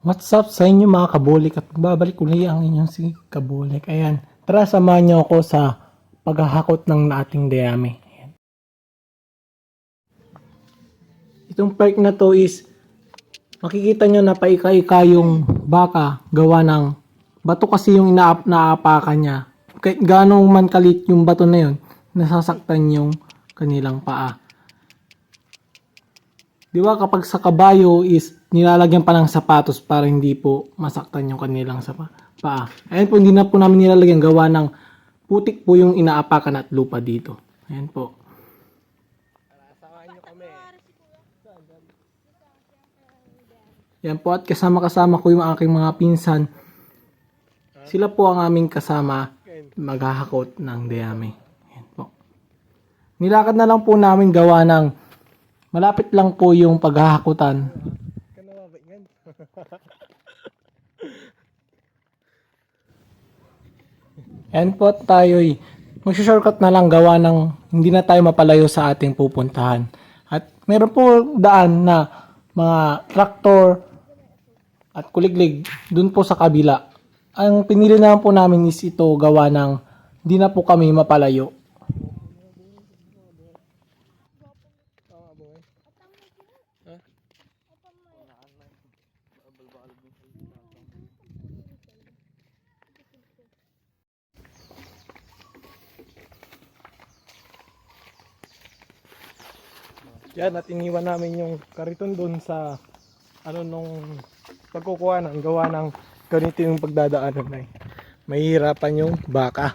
What's up sa inyo mga kabulik at babalik uli ang inyong si kabulik. Ayan, tara samahan niyo ako sa paghahakot ng ating dayami. Ayan. Itong park na to is makikita nyo na paika-ika yung baka gawa ng bato kasi yung inaap naapakan niya. Kahit gaano man kalit yung bato na yun, nasasaktan yung kanilang paa. Di ba kapag sa kabayo is nilalagyan pa ng sapatos para hindi po masaktan yung kanilang sa paa. Ayan po, hindi na po namin nilalagyan gawa ng putik po yung inaapakan at lupa dito. Ayan po. Yan po at kasama-kasama ko yung aking mga pinsan. Sila po ang aming kasama maghahakot ng dayami. Yan po. Nilakad na lang po namin gawa ng malapit lang po yung paghahakutan. And po tayo'y magsa-shortcut na lang gawa ng hindi na tayo mapalayo sa ating pupuntahan. At meron po daan na mga traktor at kuliglig dun po sa kabila. Ang pinili naman po namin is ito gawa ng hindi na po kami mapalayo. Yan, at iniwan namin yung kariton doon sa ano nung pagkukuha ng gawa ng ganito yung pagdadaanan na eh. Mahihirapan yung baka.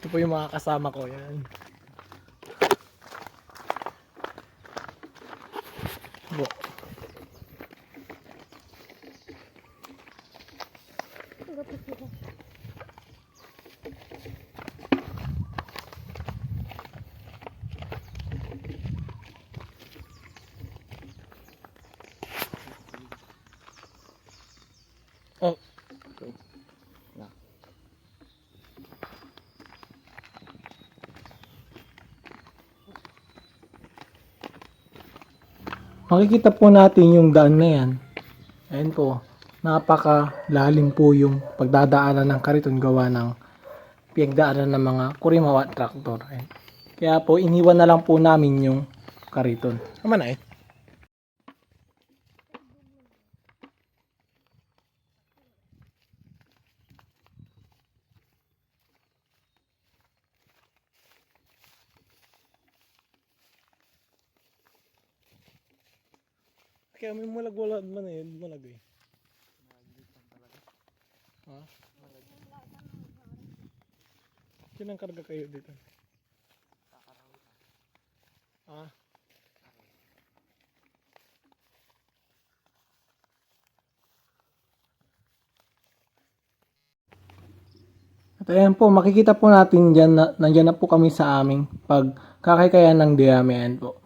Ito po yung mga kasama ko. Yan. Po. Oh. Makikita po natin yung daan na yan. Ayan po. Napaka-lalim po yung pagdadaanan ng kariton gawa ng piyagdaanan ng mga kurimaw at traktor. Ayan. Kaya po, iniwan na lang po namin yung kariton. Tama na eh. Kaya may malag-walad man eh, malag eh. Ha? Kinang karga kayo dito? Ah. At ayan po, makikita po natin dyan na nandyan na po kami sa aming pagkakaykayan ng. Ayan po.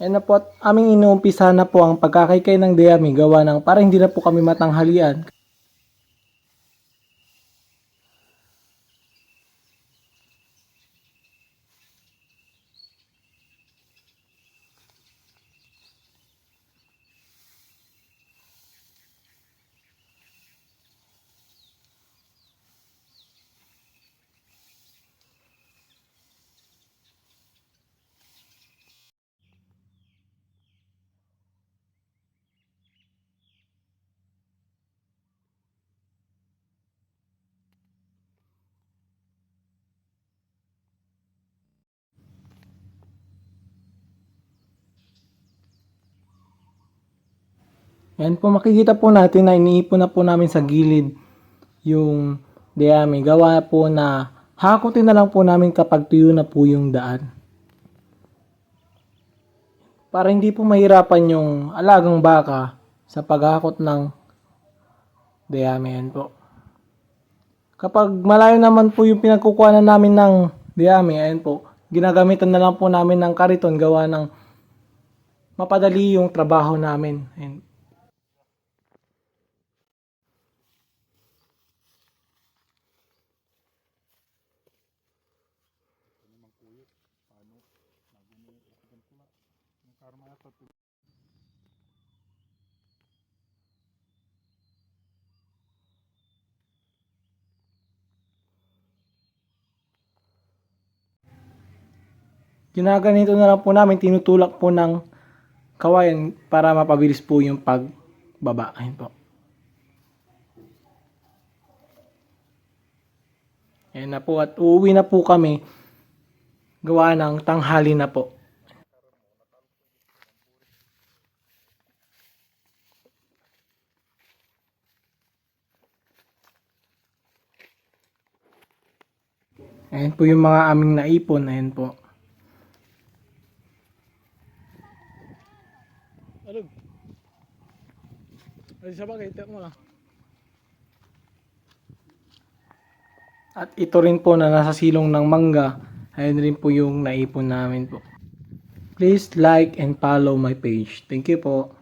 Ayan na po at aming inuumpisa na po ang pagkakaykay ng diyami gawa ng para hindi na po kami matanghalian. Ayan po, makikita po natin na iniipon na po namin sa gilid yung diyami. Gawa po na hakutin na lang po namin kapag tuyo na po yung daan. Para hindi po mahirapan yung alagang baka sa paghakot ng diyami. Ayan po. Kapag malayo naman po yung pinagkukuhanan namin ng diyami, ayan po, ginagamitan na lang po namin ng kariton gawa ng mapadali yung trabaho namin. Ayan. Ginaganito na lang po namin, tinutulak po ng kawayan para mapabilis po yung pagbaba. Ayun po. Ayan na po at uuwi na po kami gawa ng tanghali na po. Ayan po yung mga aming naipon. Ayan po. Alog. Ay, sa bagay, ito mo. At ito rin po na nasa silong ng mangga. Ayun rin po yung naipon namin po. Please like and follow my page. Thank you po.